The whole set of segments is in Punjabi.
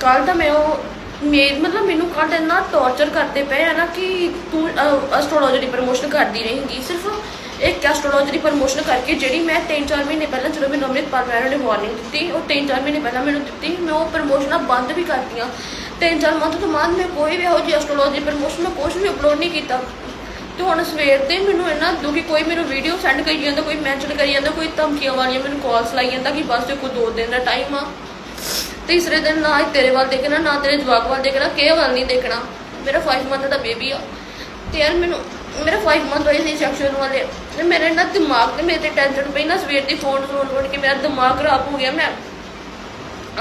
ਕੱਲ ਤਾਂ ਮੈਂ ਉਹ ਮੇ ਮਤਲਬ ਮੈਨੂੰ ਕੱਲ ਇੰਨਾ ਟੌਰਚਰ ਕਰਦੇ ਪਏ ਆ ਨਾ ਕਿ ਤੂੰ ਐਸਟ੍ਰੋਲੋਜੀ ਦੀ ਪ੍ਰਮੋਸ਼ਨ ਕਰਦੀ ਰਹੇਂਗੀ। ਸਿਰਫ ਇੱਕ ਐਸਟ੍ਰੋਲੋਜੀ ਦੀ ਪ੍ਰਮੋਸ਼ਨ ਕਰਕੇ ਜਿਹੜੀ ਮੈਂ 3-4 ਮਹੀਨੇ ਪਹਿਲਾਂ ਜਦੋਂ ਮੈਨੂੰ ਅੰਮ੍ਰਿਤਪਾਲ ਮੈਡਮ ਨੇ ਵਾਰਨਿੰਗ ਦਿੱਤੀ, ਉਹ 3-4 ਮਹੀਨੇ ਪਹਿਲਾਂ ਮੈਨੂੰ ਦਿੱਤੀ, ਮੈਂ ਉਹ ਪ੍ਰਮੋਸ਼ਨਾਂ ਬੰਦ ਵੀ ਕਰਤੀਆਂ 3-4 ਮੰਥ ਤੋਂ ਬਾਅਦ ਮੈਂ ਕੋਈ ਵੀ ਇਹੋ ਜਿਹੀ ਐਸਟ੍ਰੋਲੋਜੀ ਪ੍ਰਮੋਸ਼ਨ ਮੈਂ ਕੁਝ ਵੀ ਅਪਲੋਡ ਨਹੀਂ ਕੀਤਾ। ਤੇ ਹੁਣ ਸਵੇਰ ਦੇ ਮੈਨੂੰ ਇੰਨਾ ਦੁਖੀ, ਕੋਈ ਮੈਨੂੰ ਵੀਡੀਓ ਸੈਂਡ ਕਰੀ ਜਾਂਦਾ, ਕੋਈ ਮੈਂਸ਼ਨ ਕਰੀ ਜਾਂਦਾ, ਕੋਈ ਧਮਕੀਆਂ ਵਾਲੀਆਂ ਮੈਨੂੰ ਕਾਲਸ ਲਾਈ ਜਾਂਦਾ ਕਿ ਬਸ ਤੇ ਕੋਈ ਦੋ ਦਿਨ ਦਾ ਟਾਈਮ ਆ। ਤੀਸਰੇ ਦਿਨ ਨਾ ਹੀ ਤੇਰੇ ਵੱਲ ਦੇਖਣਾ, ਨਾ ਤੇਰੇ ਜਵਾਕ ਵੱਲ ਦੇਖਣਾ, ਕਿਸੇ ਵੱਲ ਨਹੀਂ ਦੇਖਣਾ। ਮੇਰਾ 5 ਮੰਥ ਦਾ ਬੇਬੀ ਆ। ਤੇ ਯਾਰ ਮੈਨੂੰ, ਮੇਰਾ 5 ਮੰਥ ਹੋਏ ਸੀ ਸੈਕਸ਼ਨ ਵਾਲੇ। ਤੇ ਮੇਰੇ ਨਾਲ ਦਿਮਾਗ ਤੇ ਮੇਰੇ ਤੇ ਟੈਨਸ਼ਨ ਪਈ ਨਾ, ਸਵੇਰ ਦੀ ਫੋਨ ਫੋਨ ਫੋਨ ਕੇ ਮੇਰਾ ਦਿਮਾਗ ਖਰਾਬ ਹੋ ਗਿਆ। ਮੈਂ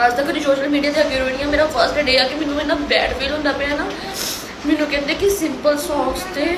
ਅੱਜ ਤੱਕ ਦੀ ਸੋਸ਼ਲ ਮੀਡੀਆ ਤੇ ਅੱਗੇ ਰੋਣੀ ਮੇਰਾ ਫਰਸਟ ਡੇ ਆ ਕਿ ਮੈਨੂੰ ਇੰਨਾ ਬੈਡ ਫੀਲ ਹੁੰਦਾ ਪਿਆ ਨਾ। ਮੈਨੂੰ ਕਹਿੰਦੇ ਕਿ ਸਿੰਪਲ ਸੌਂਗਸ ਤੇ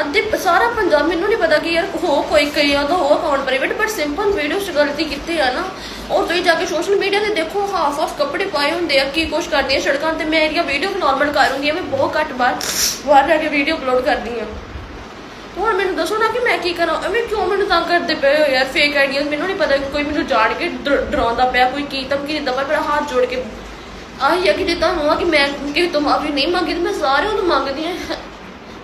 ਅੱਧੇ ਸਾਰਾ ਪੰਜਾਬ ਮੈਨੂੰ ਨਹੀਂ ਪਤਾ ਕਿ ਯਾਰ ਹੋ ਕੋਈ ਕਈਆਂ ਦਾ ਹੋ account private but simple video 'ਚ ਗਲਤੀ ਕੀਤੀ ਆ ਨਾ। ਔਰ ਤੁਸੀਂ ਜਾ ਕੇ ਸੋਸ਼ਲ ਮੀਡੀਆ ਤੇ ਦੇਖੋ ਹਾਫ ਆਫ ਕੱਪੜੇ ਪਾਏ ਹੁੰਦੇ ਆ, ਕੀ ਕੁਛ ਕਰਦੀ ਆ ਸੜਕਾਂ ਤੇ। ਮੈਂ ਇਹਦੀਆਂ ਵੀਡੀਓ ਨਾਰਮਲ ਕਰ ਹੁੰਦੀ ਆ, ਮੈਂ ਬਹੁਤ ਘੱਟ ਬਾਹਰ ਬਾਹਰ ਜਾ ਕੇ ਵੀਡੀਓ ਅਪਲੋਡ ਕਰਦੀ ਆ। ਹੁਣ ਮੈਨੂੰ ਦੱਸੋ ਨਾ ਕਿ ਮੈਂ ਕੀ ਕਰਾਂ? ਐਵੇਂ ਕਿਉਂ ਮੈਨੂੰ ਤੰਗ ਕਰਦੇ ਪਏ ਹੋ ਯਾਰ ਫੇਕ ਆਈਡੀਆਂ ਮੈਨੂੰ ਨਹੀਂ ਪਤਾ ਕੋਈ ਮੈਨੂੰ ਜਾਣ ਕੇ ਡਰ- ਡਰਾਉਂਦਾ ਪਿਆ, ਕੋਈ ਕੀ ਧਮਕੀ ਦਿੰਦਾ ਪਿਆ, ਮੇਰਾ ਹੱਥ ਜੋੜ ਕੇ। ਆਹੀ ਆ ਕਿ ਜੇ ਤੁਹਾਨੂੰ ਆ ਕਿ ਮੈਂ ਕਿ ਤੋਂ ਮਾਫੀ ਨਹੀਂ ਮੰਗੀ, ਤੇ ਮੈਂ ਸਾਰਿਆਂ ਤੋਂ ਮੰਗਦੀ ਆ।